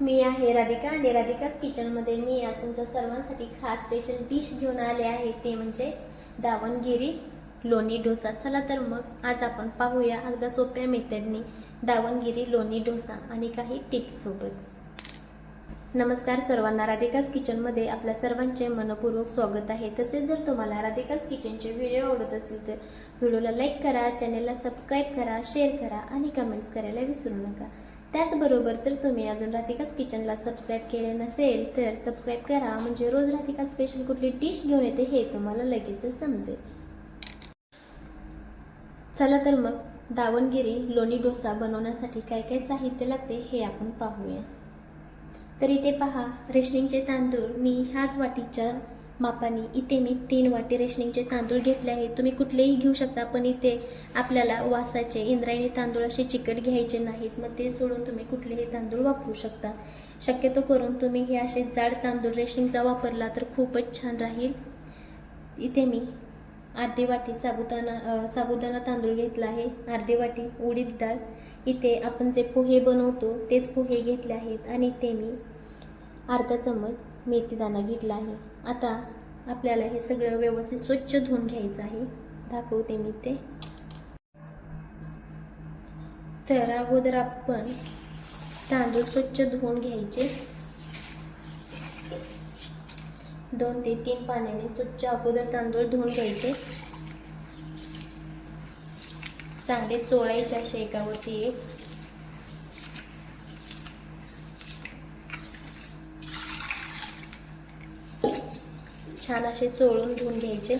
मी आहे राधिका आणि राधिकाच किचनमध्ये मी आज तुमच्या सर्वांसाठी खास स्पेशल डिश घेऊन आले आहे. ते म्हणजे दावणगिरी लोणी डोसा. चला तर मग आज आपण पाहूया अगदा सोप्या मेथडनी दावणगिरी लोणी डोसा आणि काही टिप्ससोबत नमस्कार सर्वांना. राधिकास किचनमध्ये आपल्या सर्वांचे मनपूर्वक स्वागत आहे. तसेच जर तुम्हाला राधिकास किचनचे व्हिडिओ आवडत असेल तर व्हिडिओला लाईक करा चॅनेलला सबस्क्राईब करा शेअर करा आणि कमेंट्स करायला विसरू नका. त्याचबरोबर जर तुम्ही अजून राधिकास किचनला सबस्क्राईब केले नसेल तर सबस्क्राईब करा. म्हणजे रोज राधिका स्पेशल कुठली डिश घेऊन येते हे तुम्हाला लगेच समजेल. चला तर मग दावणगिरी लोणी डोसा बनवण्यासाठी काय काय साहित्य लागते हे आपण पाहूया. तर इथे पहा रेशनिंगचे तांदूळ मी ह्याच वाटीच्या मापाने इथे मी तीन वाटी रेशनिंगचे तांदूळ घेतले आहेत. तुम्ही कुठलेही घेऊ शकता पण इथे आपल्याला वासाचे इंद्रायणी तांदूळ असे चिकट घ्यायचे नाहीत. मग ते सोडून तुम्ही कुठलेही तांदूळ वापरू शकता. शक्यतो करून तुम्ही हे असे जाड तांदूळ रेशनिंगचा वापरला तर खूपच छान राहील. इथे मी अर्धी वाटी साबुदाणा साबुदाणा तांदूळ घेतला आहे. अर्धी वाटी उडीद डाळ. इथे आपण जे पोहे बनवतो तेच पोहे घेतले आहेत. आणि इथे मी अर्धा चम्मच मेथीदाणा घेतला आहे. आता आपल्याला हे सगळं व्यवस्थित स्वच्छ धुवून घ्यायचं आहे. दाखवते मी ते. तर अगोदर आपण तांदूळ स्वच्छ धुवून घ्यायचे. दोन ते तीन पाण्याने स्वच्छ अगोदर तांदूळ धुवून घ्यायचे. चांगले चोळायचे असे एकावरती एक. छान असे चोळून धुवून घ्यायचे.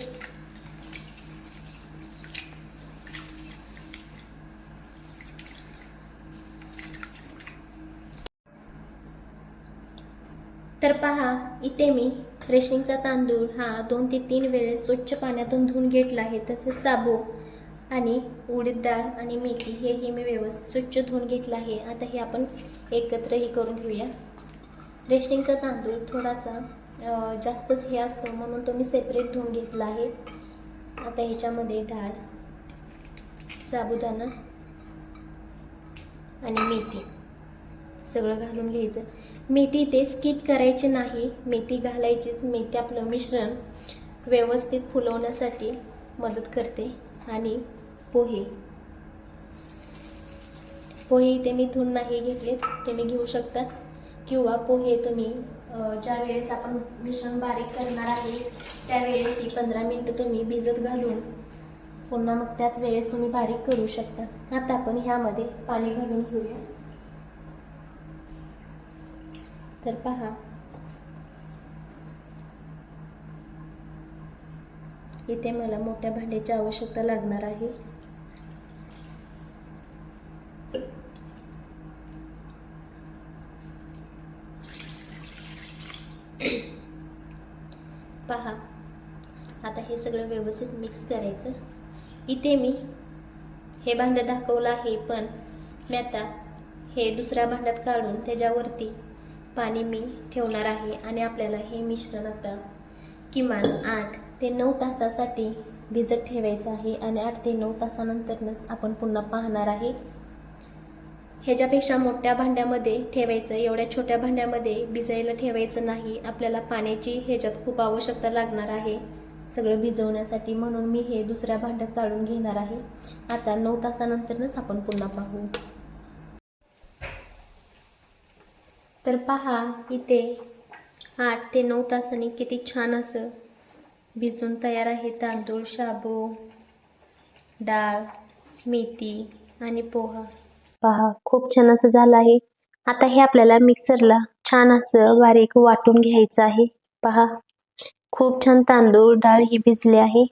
तर पहा इथे मी रेशनिंगचा तांदूळ हा दोन ते तीन वेळेस स्वच्छ पाण्यातून धुवून घेतला आहे. तसेच साबू आणि उडीद डाळ आणि मेथी हेही मी व्यवस्थित स्वच्छ धुवून घेतलं आहे. आता हे आपण एकत्रही करून घेऊया. रेशनिंगचा तांदूळ थोडासा जास्तच हे असतो म्हणून तो मी सेपरेट धुवून घेतला आहे. आता ह्याच्यामध्ये डाळ साबुदाणा आणि मेथी. सगळं घालून घ्यायचं. मेथी ते स्किप करायचे नाही. मेथी घालायचीच. मेथी आपलं मिश्रण व्यवस्थित फुलवण्यासाठी मदत करते. आणि पोहे. पोहे इथे मी धुवून नाही घेतले तुम्ही घेऊ शकता. किंवा पोहे तुम्ही ज्या वेळेस आपण मिश्रण बारीक करणार आहे त्यावेळेस ही पंधरा मिनटं तुम्ही भिजत घालून पुन्हा मग त्याच वेळेस तुम्ही बारीक करू शकता. आता आपण ह्यामध्ये पाणी घालून घेऊया. तर पहा. इथे मला मोठ्या भांड्याची आवश्यकता लागणार आहे. पहा. आता हे सगळं व्यवस्थित मिक्स करायचं. इथे मी हे भांडं दाखवलं आहे पण मी आता हे दुसऱ्या भांड्यात काढून त्याच्यावरती पाणी मी ठेवणार आहे आणि आपल्याला हे मिश्रण आता किमान आठ ते नऊ तासासाठी भिजत ठेवायचं आहे आणि आठ ते नऊ तासानंतरच आपण पुन्हा पाहणार आहे. ह्याच्यापेक्षा मोठ्या भांड्यामध्ये ठेवायचं एवढ्या छोट्या भांड्यामध्ये भिजायला ठेवायचं नाही. आपल्याला पाण्याची ह्याच्यात खूप आवश्यकता लागणार आहे. सगळं भिजवण्यासाठी म्हणून मी हे दुसऱ्या भांड्यात काढून घेणार आहे. आता नऊ तासानंतरच आपण पुन्हा पाहू. तर पहा इथे आठ ते नऊ तासांनी किती छान असं भिजून तयार आहे तांदूळ शाबू डाळ मेथी आणि पोहा. पहा खूप छान असं झालं आहे. आता हे आपल्याला मिक्सरला छान असं बारीक वाटून घ्यायचं आहे. पहा खूप छान तांदूळ डाळ ही भिजली आहे.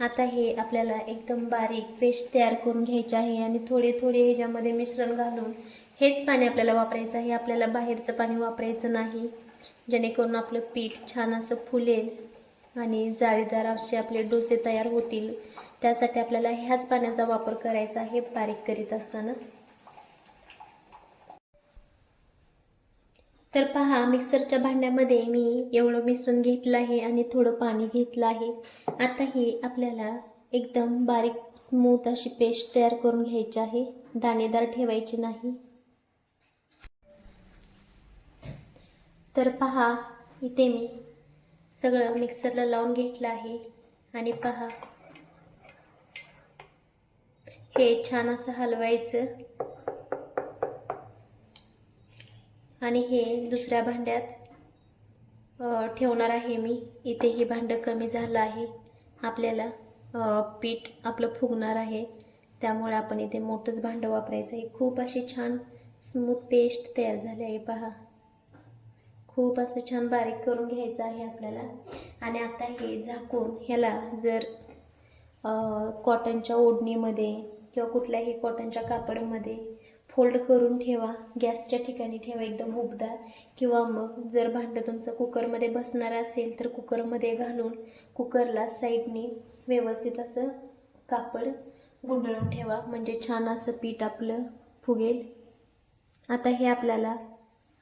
आता हे आपल्याला एकदम बारीक पेस्ट तयार करून घ्यायचे आहे आणि थोडे थोडे ह्याच्यामध्ये मिश्रण घालून हेच पाणी आपल्याला वापरायचं आहे. आपल्याला बाहेरचं पाणी वापरायचं नाही. जेणेकरून आपलं पीठ छान असं फुलेल आणि जाळीदार असे आपले डोसे तयार होतील. त्यासाठी आपल्याला ह्याच पाण्याचा वापर करायचा आहे बारीक करीत असताना. तर पहा मिक्सरच्या भांड्यामध्ये मी एवढं मिश्रण घेतलं आहे आणि थोडं पाणी घेतलं आहे. आता हे आपल्याला एकदम बारीक स्मूथ अशी पेस्ट तयार करून घ्यायची आहे. दाणेदार ठेवायची नाही. तर पहा इथे मी सगळं मिक्सरला लावून घेतलं आहे. आणि पहा हे छान असं हलवायचं. आणि हे दुसऱ्या भांड्यात ठेवणार आहे मी. इथे हे भांडं कमी झालं आहे. आपल्याला पीठ आपलं फुगणार आहे. त्यामुळे आपण इथे मोठंच भांडं वापरायचं आहे. खूप अशी छान स्मूथ पेस्ट तयार झाली आहे. पहा. खूप असं छान बारीक करून घ्यायचं आहे आपल्याला. आणि आता हे झाकून ह्याला जर कॉटनच्या ओढणीमध्ये किंवा कुठल्याही कॉटनच्या कापडमध्ये फोल्ड करून ठेवा. गॅसच्या ठिकाणी ठेवा एकदम उबदार. किंवा मग जर भांडं तुमचं कुकरमध्ये बसणार असेल तर कुकरमध्ये घालून कुकरला साईडने व्यवस्थित असं कापड गुंडळून ठेवा. म्हणजे छान असं पीठ आपलं फुगेल. आता हे आपल्याला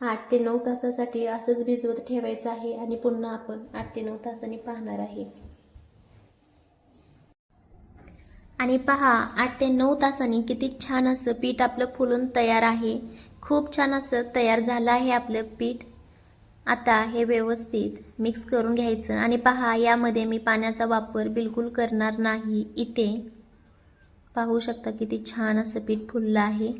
आठ ते नऊ तासासाठी असंच भिजवत ठेवायचं आहे आणि पुन्हा आपण आठ ते नऊ तासांनी पाहणार आहे. आणि पहा आठ ते नऊ तासांनी किती छान असं पीठ आपलं फुलून तयार आहे. खूप छान असं तयार झालं आहे आपलं पीठ. आता हे व्यवस्थित मिक्स करून घ्यायचं आणि पहा यामध्ये मी पाण्याचा वापर बिलकुल करणार नाही इथे. पाहू शकता किती छान असं पीठ फुललं आहे.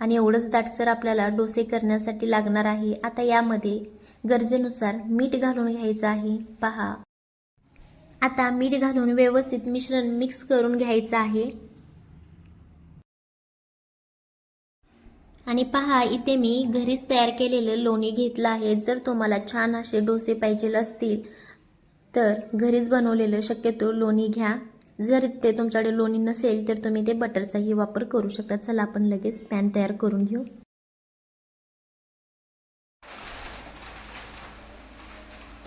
आणि एवढंच दाटसर आपल्याला डोसे करण्यासाठी लागणार आहे. आता यामध्ये गरजेनुसार मीठ घालून घ्यायचं आहे. पहा. आता मीठ घालून व्यवस्थित मिश्रण मिक्स करून घ्यायचं आहे. आणि पहा इथे मी घरीच तयार केलेलं लोणी घेतलं आहे. जर तुम्हाला छान असे डोसे पाहिजे असतील तर घरीच बनवलेलं शक्यतो लोणी घ्या. जर ते तुमच्याकडे लोणी नसेल तर तुम्ही ते बटरचाही वापर करू शकता. चला आपण लगेच पॅन तयार करून घेऊ.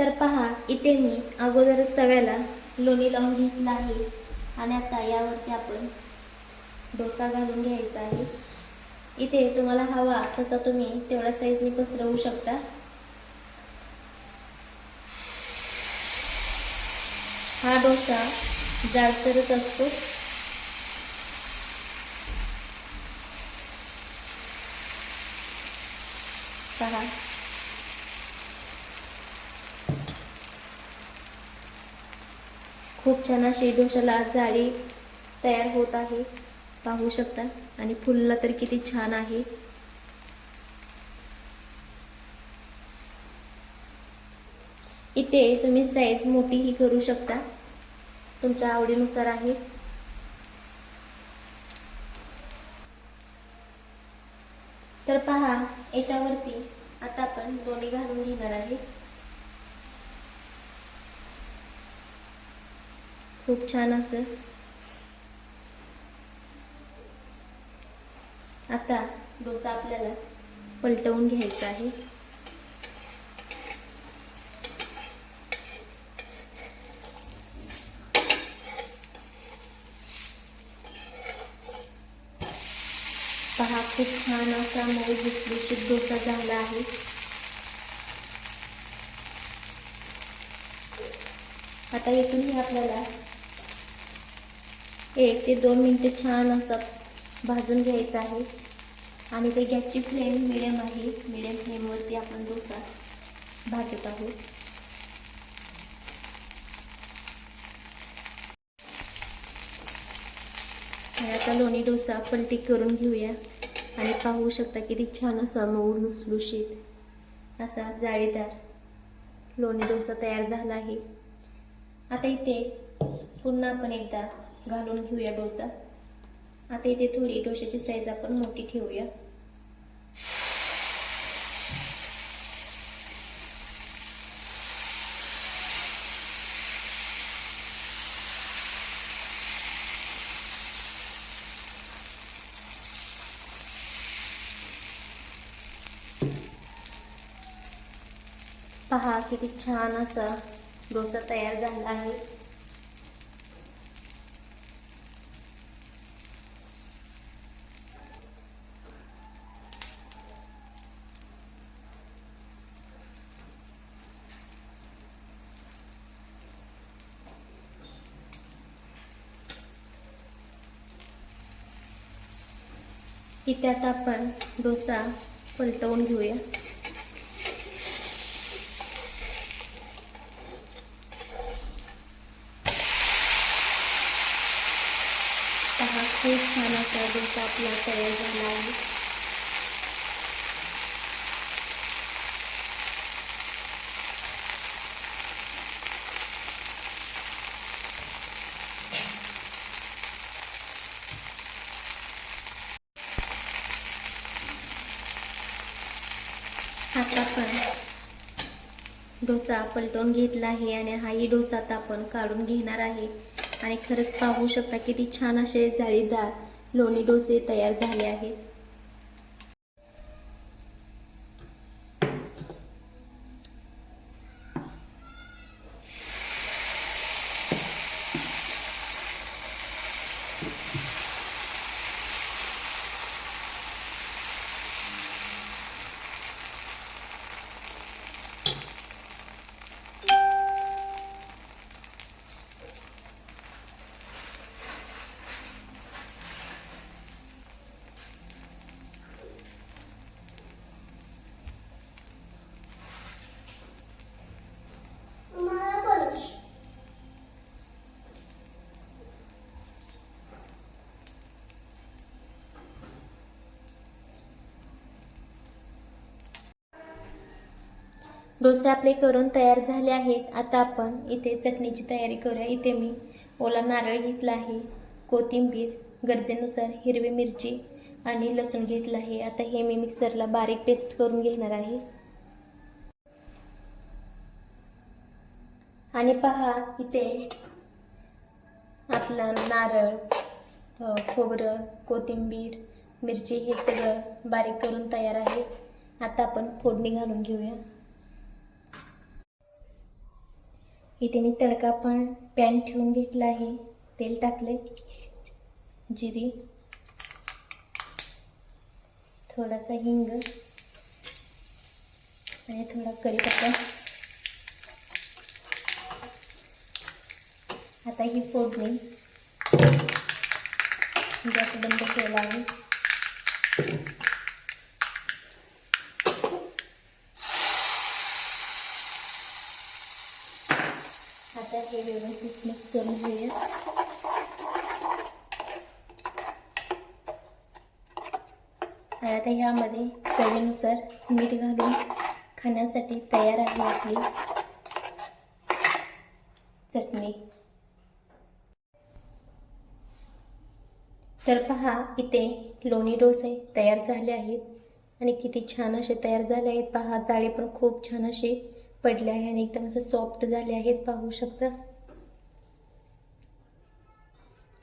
तर पहा इथे मी अगोदरच तव्याला लोणी लावून घेतलं आहे. आणि आता यावरती आपण डोसा घालून घ्यायचा आहे. इथे तुम्हाला हवा तसा तुम्ही तेवढ्या साईजने पसरवू शकता. हा डोसा जाडसरच असतो. पहा. खूप छान अशी डोशाला जाळी तयार होत आहे. पाहू शकता. आणि फुलला तर किती छान आहे. इथे तुम्ही साईज मोठीही करू शकता. तुमच्या आवडीनुसार आहे. तर पहा याच्यावरती आता आपण दोन्ही घालून घेणार आहे. खूप छान असं आता डोसा आपल्याला पलटवून घ्यायचा आहे. पहा खूप छान असा मऊ भुसभुशीत डोसा झाला आहे. आता इथूनही आपल्याला एक ते दोन मिनटे छान असं भाजून घ्यायचं आहे. आणि ते गॅसची फ्लेम मिडियम आहे. मिडियम फ्लेमवरती आपण डोसा भाजत आहोत. आणि आता लोणी डोसा पलटी करून घेऊया. आणि पाहू शकता किती छान असा मऊ लुसलुशीत असा जाळीदार लोणी डोसा तयार झाला आहे. आता इथे पुन्हा आपण एकदा घालून घेऊया डोसा. आता इथे थोडी डोशाची साईज आपण मोठी ठेवूया. पहा किती छान असा डोसा तयार झाला आहे. की त्यात आपण डोसा पलटवून घेऊया. खूप छान असा डोसा आपला तयार झाला आहे. आता आपण डोसा पलटून घेतला आहे आणि हाही डोसा आता आपण काढून घेणार आहे. आणि खरंच पाहू शकता किती छान असे जाळीदार लोणी डोसे तयार झाले आहेत. डोसे आपले करून तयार झाले आहेत. आता आपण इथे चटणीची तयारी करूया. इथे मी ओला नारळ घेतला आहे कोथिंबीर गरजेनुसार हिरवी मिरची आणि लसूण घेतलं आहे. आता हे मी मिक्सरला बारीक पेस्ट करून घेणार आहे. आणि पहा इथे आपला नारळ खोबरं कोथिंबीर मिरची हे सगळं बारीक करून तयार आहे. आता आपण फोडणी घालून घेऊया. इथे मी तडका पण पॅन ठेवून घेतला आहे. तेल टाकले जिरी. थोडासा हिंग. आणि थोडा कढीपत्ता. आता ही फोडणी. गॅस बंद केला आहे आता हे व्यवस्थित मिक्स करून घेऊया. आता ह्यामध्ये चवीनुसार मीठ घालून खाण्यासाठी तयार आहे आपली चटणी. तर पहा इथे लोणी डोसे तयार झाले आहेत. आणि किती छान असे तयार झाले आहेत. पहा जाळे पण खूप छान असे पडले आहे आणि एकदम असं सॉफ्ट झाले आहेत पाहू शकता.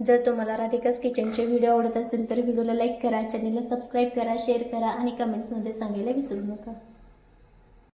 जर तुम्हाला राधिकाच किचनचे व्हिडिओ आवडत असेल तर व्हिडिओला लाईक करा चॅनलला सबस्क्राईब करा शेअर करा आणि कमेंट्समध्ये सांगायला विसरू नका.